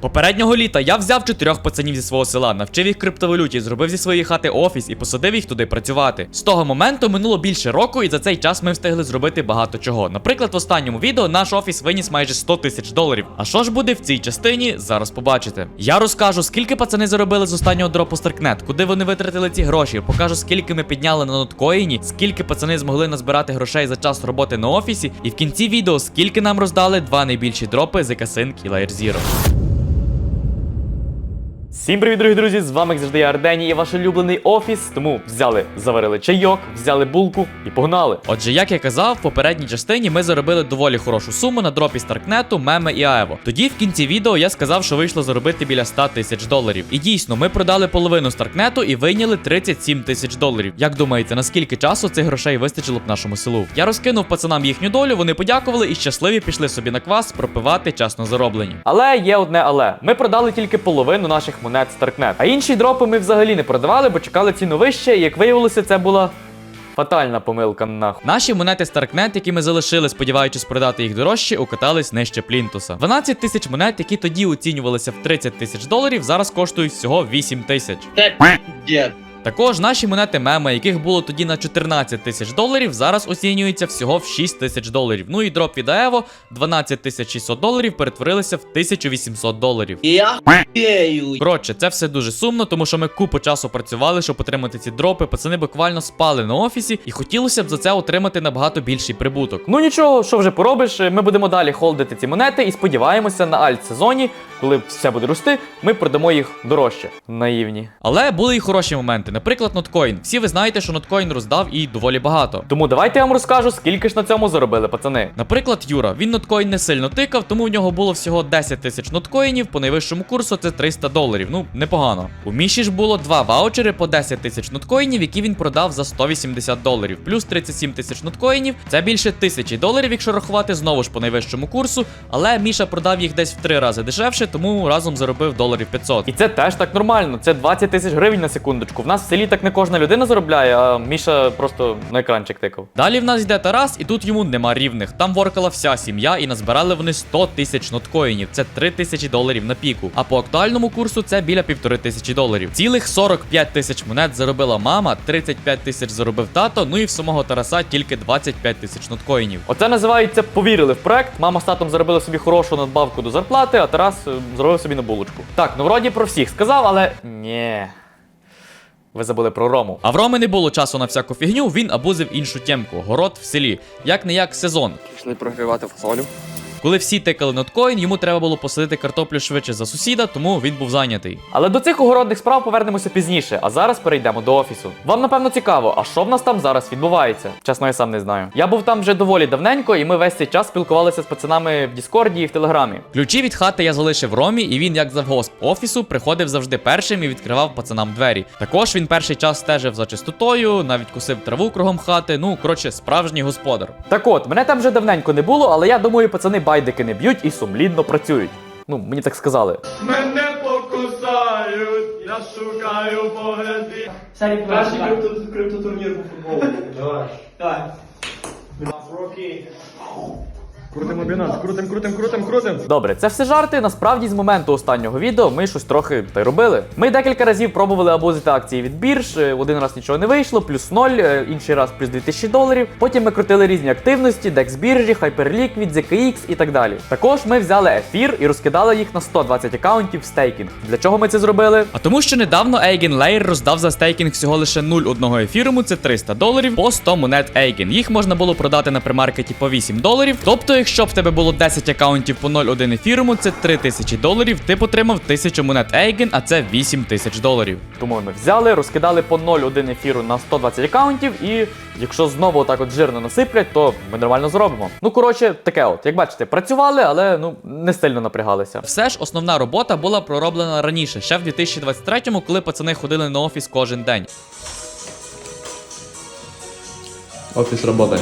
Попереднього літа я взяв чотирьох пацанів зі свого села, навчив їх криптовалюті, зробив зі своєї хати офіс і посадив їх туди працювати. З того моменту минуло більше року, і за цей час ми встигли зробити багато чого. Наприклад, в останньому відео наш офіс виніс майже 100 тисяч доларів. А що ж буде в цій частині? Зараз побачите. Я розкажу, скільки пацани заробили з останнього дропу Старкнет, куди вони витратили ці гроші. Покажу, скільки ми підняли на ноткоїні, скільки пацани змогли назбирати грошей за час роботи на офісі, і в кінці відео скільки нам роздали два найбільші дропи з і Layer Zero. Всім привіт, дорогі друзі! З вами як завжди я Ардені і ваш улюблений офіс. Тому взяли, заварили чайок, взяли булку і погнали. Отже, як я казав, в попередній частині ми заробили доволі хорошу суму на дропі Старкнету, меме і Аево. Тоді в кінці відео я сказав, що вийшло заробити біля 100 тисяч доларів. І дійсно, ми продали половину Старкнету і вийняли 37 тисяч доларів. Як думаєте, наскільки часу цих грошей вистачило б нашому селу? Я розкинув пацанам їхню долю, вони подякували і щасливі пішли собі на квас пропивати часно зароблені. Але є одне але. Ми продали тільки половину наших монет Старкнет. А інші дропи ми взагалі не продавали, бо чекали ціну вище, і як виявилося, це була. Фатальна помилка нахуй. Наші монети Старкнет, які ми залишили, сподіваючись продати їх дорожче, укатались нижче плінтуса. 12 тисяч монет, які тоді оцінювалися в 30 тисяч доларів, зараз коштують всього 8 тисяч. Дед. Також наші монети мема, яких було тоді на 14 тисяч доларів, зараз оцінюються всього в 6 тисяч доларів. Ну і дроп від Аево 12 тисяч 600 доларів перетворилися в 1800 доларів. Я. Коротше, це все дуже сумно, тому що ми купу часу працювали, щоб отримати ці дропи. Пацани буквально спали на офісі, і хотілося б за це отримати набагато більший прибуток. Ну нічого, що вже поробиш, ми будемо далі холдити ці монети і сподіваємося на альт-сезоні, коли все буде рости, ми продамо їх дорожче. Наївні. Але були і хороші моменти. Наприклад, ноткоін. Всі ви знаєте, що ноткоін роздав і доволі багато. Тому давайте я вам розкажу, скільки ж на цьому заробили пацани. Наприклад, Юра, він ноткоін не сильно тикав, тому в нього було всього 10 тисяч ноткоїнів, по найвищому курсу це 300 доларів. Ну, непогано. У Міші ж було два ваучери по 10 тисяч ноткоїнів, які він продав за 180 доларів, плюс 37 тисяч ноткоїнів. Це більше тисячі доларів, якщо рахувати знову ж по найвищому курсу. Але Міша продав їх десь в три рази дешевше, тому разом заробив доларів 500. І це теж так нормально. Це 20 тисяч гривень на секундочку. В нас в селі так не кожна людина заробляє, а Міша просто на екранчик тикав. Далі в нас йде Тарас, і тут йому нема рівних. Там воркала вся сім'я, і назбирали вони 100 тисяч ноткоїнів. Це 3 тисячі доларів на піку. А по актуальному курсу це біля півтори тисячі доларів. Цілих 45 тисяч монет заробила мама, 35 тисяч заробив тато. Ну і в самого Тараса тільки 25 тисяч ноткоїнів. Оце називається повірили в проект. Мама з татом заробили собі хорошу надбавку до зарплати, а Тарас е, зробив собі на булочку. Так, ну вроді про всіх сказав, але ні. Ви забули про Рому. А в Роми не було часу на всяку фігню, він абузив іншу тємку город в селі. Як не як сезон. Пішли прогрівати фасолю. Коли всі тикали ноткоін, йому треба було посадити картоплю швидше за сусіда, тому він був зайнятий. Але до цих огородних справ повернемося пізніше, а зараз перейдемо до офісу. Вам напевно цікаво, а що в нас там зараз відбувається? Чесно, я сам не знаю. Я був там вже доволі давненько, і ми весь цей час спілкувалися з пацанами в Діскорді і в Телеграмі. Ключі від хати я залишив Ромі, і він, як завгосп офісу, приходив завжди першим і відкривав пацанам двері. Також він перший час стежив за чистотою, навіть кусив траву кругом хати. Ну коротше, справжній господар. Так от, мене там вже давненько не було, але я думаю, пацани байдики не б'ють і сумлінно працюють. Ну, мені так сказали. Мене покусають, я шукаю погляди. Кращий криптотурнір по футболу. Давай. Давай. Руки. Крутим обінанс, крутим, крутим, крутим, крутим. Добре, це все жарти. Насправді з моменту останнього відео ми щось трохи та й робили. Ми декілька разів пробували абузити акції від бірж. е, Один раз нічого не вийшло, плюс 0, е, інший раз плюс 2000 доларів. Потім ми крутили різні активності, DEX біржі, Hyperliquid, ZKX і так далі. Також ми взяли ефір і розкидали їх на 120 акаунтів в стейкінг. Для чого ми це зробили? А тому, що недавно Eigen Layer роздав за стейкінг всього лише 0,1 ефіруму, це 300 доларів по 100 монет Eigen. Їх можна було продати на примаркеті по 8 доларів. Тобто, якщо б в тебе було 10 акаунтів по 0,1 ефіруму, це 3000 доларів. Ти б отримав 1000 монет Eigen, а це 8000 доларів. Тому ми взяли, розкидали по 0,1 ефіру на 120 акаунтів, і якщо знову так от жирно насиплять, то ми нормально зробимо. Ну коротше, таке от, як бачите, працювали, але ну не сильно напрягалися. Все ж основна робота була пророблена раніше, ще в 2023-му, коли пацани ходили на офіс кожен день. Офіс роботи.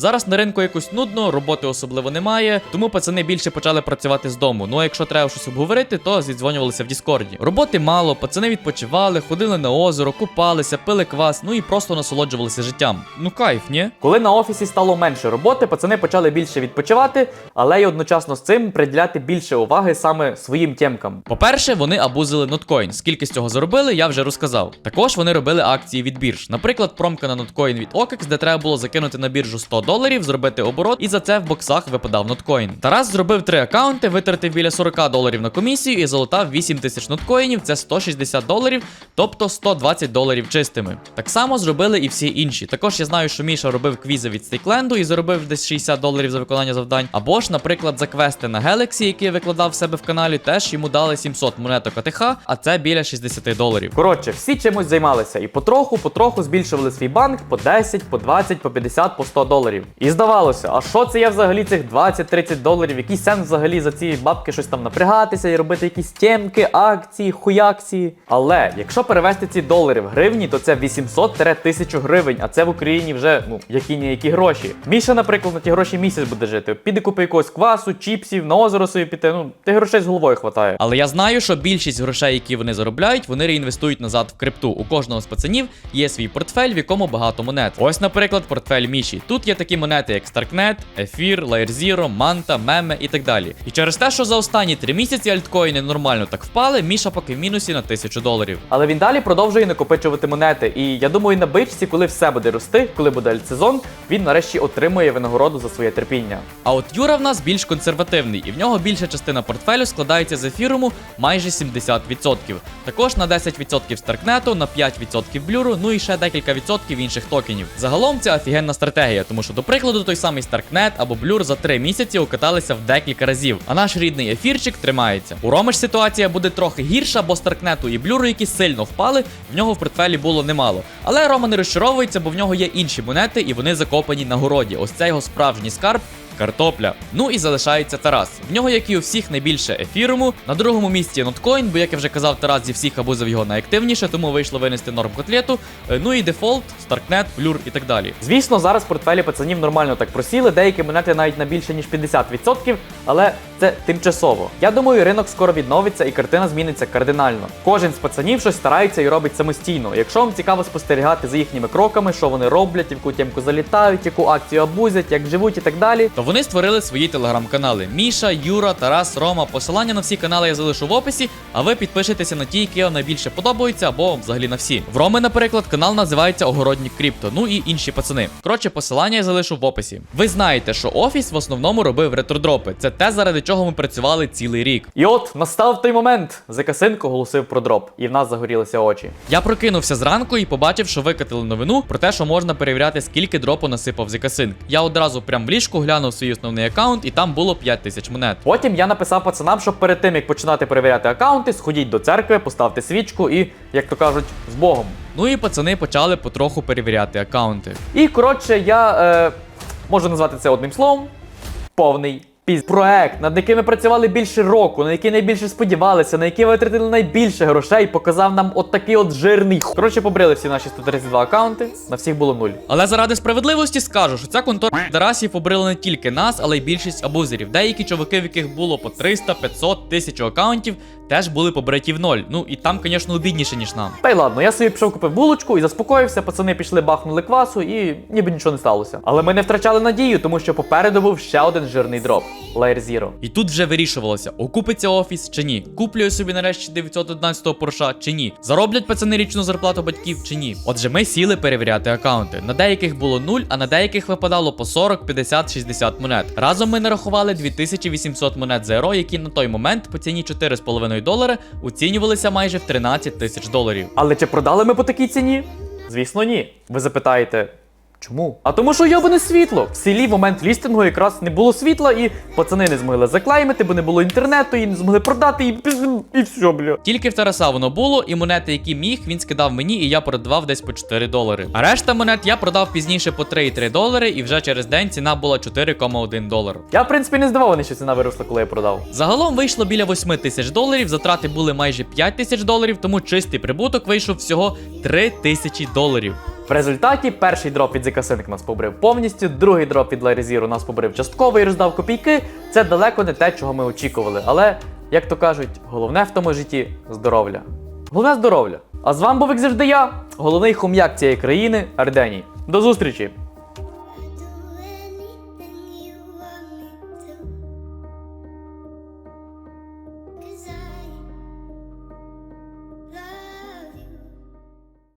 Зараз на ринку якось нудно, роботи особливо немає, тому пацани більше почали працювати з дому. Ну а якщо треба щось обговорити, то зідзвонювалися в Діскорді. Роботи мало, пацани відпочивали, ходили на озеро, купалися, пили квас, ну і просто насолоджувалися життям. Ну кайф, ні? Коли на офісі стало менше роботи, пацани почали більше відпочивати, але й одночасно з цим приділяти більше уваги саме своїм тємкам. По-перше, вони абузили ноткоін. Скільки з цього заробили, я вже розказав. Також вони робили акції від бірж. Наприклад, промка на ноткоін від OKEX, де треба було закинути на біржу 100 доларів, зробити оборот, і за це в боксах випадав ноткоін. Тарас зробив три акаунти, витратив біля 40 доларів на комісію і залутав 8 тисяч ноткоїнів, це 160 доларів, тобто 120 доларів чистими. Так само зробили і всі інші. Також я знаю, що Міша робив квізи від Стейкленду і заробив десь 60 доларів за виконання завдань. Або ж, наприклад, за квести на Galaxy, які викладав в себе в каналі, теж йому дали 700 монеток АТХ, а це біля 60 доларів. Коротше, всі чимось займалися і потроху, потроху збільшували свій банк по 10, по 20, по 50, по 100 доларів. І здавалося, а що це я взагалі цих 20-30 доларів? Який сенс взагалі за ці бабки щось там напрягатися і робити якісь тємки, акції, хуякції. Але якщо перевести ці долари в гривні, то це 800-1000 гривень, а це в Україні вже ну які ніякі гроші. Міша, наприклад, на ті гроші місяць буде жити. Піде купи якогось квасу, чіпсів, на озеро собі піти. Ну, ти грошей з головою хватає. Але я знаю, що більшість грошей, які вони заробляють, вони реінвестують назад в крипту. У кожного з пацанів є свій портфель, в якому багато монет. Ось, наприклад, портфель Міші. Тут є такі монети, як Starknet, Ефір, Layer Манта, Меме і так далі. І через те, що за останні три місяці альткоїни нормально так впали, Міша поки в мінусі на тисячу доларів. Але він далі продовжує накопичувати монети. І я думаю, на бичці, коли все буде рости, коли буде альтсезон, він нарешті отримує винагороду за своє терпіння. А от Юра в нас більш консервативний, і в нього більша частина портфелю складається з ефіруму майже 70%. Також на 10% Старкнету, на 5% блюру, ну і ще декілька відсотків інших токенів. Загалом це офігенна стратегія, тому що, до прикладу, той самий Старкнет або блюр за 3 місяці окаталися в декілька разів, а наш рідний ефірчик тримається. У Роми ж ситуація буде трохи гірша, бо Старкнету і блюру, які сильно впали, в нього в портфелі було немало. Але Рома не розчаровується, бо в нього є інші монети, і вони закопані на городі. Ось це його справжній скарб. Картопля. Ну і залишається Тарас. В нього, як і у всіх, найбільше ефіруму. На другому місці ноткоін, бо як я вже казав, Тарас зі всіх абузив його найактивніше, тому вийшло винести норм котлету. Е, Ну і дефолт, Старкнет, Блюр і так далі. Звісно, зараз портфелі пацанів нормально так просіли, деякі монети навіть на більше ніж 50%, але це тимчасово. Я думаю, ринок скоро відновиться і картина зміниться кардинально. Кожен з пацанів щось старається і робить самостійно. Якщо вам цікаво спостерігати за їхніми кроками, що вони роблять, в яку тємку залітають, яку акцію абузять, як живуть і так далі, то вони створили свої телеграм-канали: Міша, Юра, Тарас, Рома. Посилання на всі канали я залишу в описі, а ви підпишетеся на ті, які вам найбільше подобаються, або взагалі на всі. В Роми, наприклад, канал називається Огородник Крипто. Ну і інші пацани. Коротше, посилання я залишу в описі. Ви знаєте, що офіс в основному робив ретродропи. Це те, заради чого ми працювали цілий рік. І от настав той момент. Закасинко оголосив про дроп, і в нас загорілися очі. Я прокинувся зранку і побачив, що викатили новину про те, що можна перевіряти, скільки дропу насипав Закасинк. Я одразу прям в ліжку глянув свій основний аккаунт, і там було 5 тисяч монет. Потім я написав пацанам, щоб перед тим як починати перевіряти аккаунти, сходіть до церкви, поставте свічку і, як то кажуть, з Богом. Ну і пацани почали потроху перевіряти аккаунти. І коротше, я е, можу назвати це одним словом: повний. Піз- Проект, над яким ми працювали більше року, на який найбільше сподівалися, на який витратили найбільше грошей, показав нам от такий от жирний. Коротше, побрили всі наші 132 аккаунти, на всіх було нуль. Але заради справедливості скажу, що ця контора Дарасів побрила не тільки нас, але й більшість абузерів. Деякі чуваки, в яких було по 300, 500, 1000 аккаунтів, теж були побриті в ноль. Ну і там, звісно, обідніше, ніж нам. Та й ладно, я собі пішов купив булочку і заспокоївся. Пацани пішли бахнули квасу, і ніби нічого не сталося. Але ми не втрачали надію, тому що попереду був ще один жирний дроп Layer Zero. І тут вже вирішувалося, окупиться офіс чи ні. Куплю собі нарешті 911 порша чи ні. Зароблять пацани річну зарплату батьків чи ні. Отже, ми сіли перевіряти аккаунти. На деяких було 0, а на деяких випадало по 40, 50, 60 монет. Разом ми нарахували 2800 монет Zero, які на той момент по ціні 4,5 долари оцінювалися майже в 13 тисяч доларів. Але чи продали ми по такій ціні? Звісно, ні. Ви запитаєте. Чому? А тому, що йобане світло. В селі в момент лістингу якраз не було світла, і пацани не змогли заклеймити, бо не було інтернету, і не змогли продати, і, і все, бля. Тільки в Тараса воно було, і монети, які міг, він скидав мені, і я продавав десь по 4 долари. А решта монет я продав пізніше по 3,3 долари, і вже через день ціна була 4,1 долар. Я, в принципі, не здивований, що ціна виросла, коли я продав. Загалом вийшло біля 8 тисяч доларів, затрати були майже 5 тисяч доларів, тому чистий прибуток вийшов всього 3 тисячі доларів. В результаті перший дроп від Зікасинк нас побрив повністю, другий дроп від Ларізіру нас побрив частково і роздав копійки. Це далеко не те, чого ми очікували. Але, як то кажуть, головне в тому житті здоров'я. Головне здоров'я. А з вами був як завжди я, головний хом'як цієї країни Арденій. До зустрічі!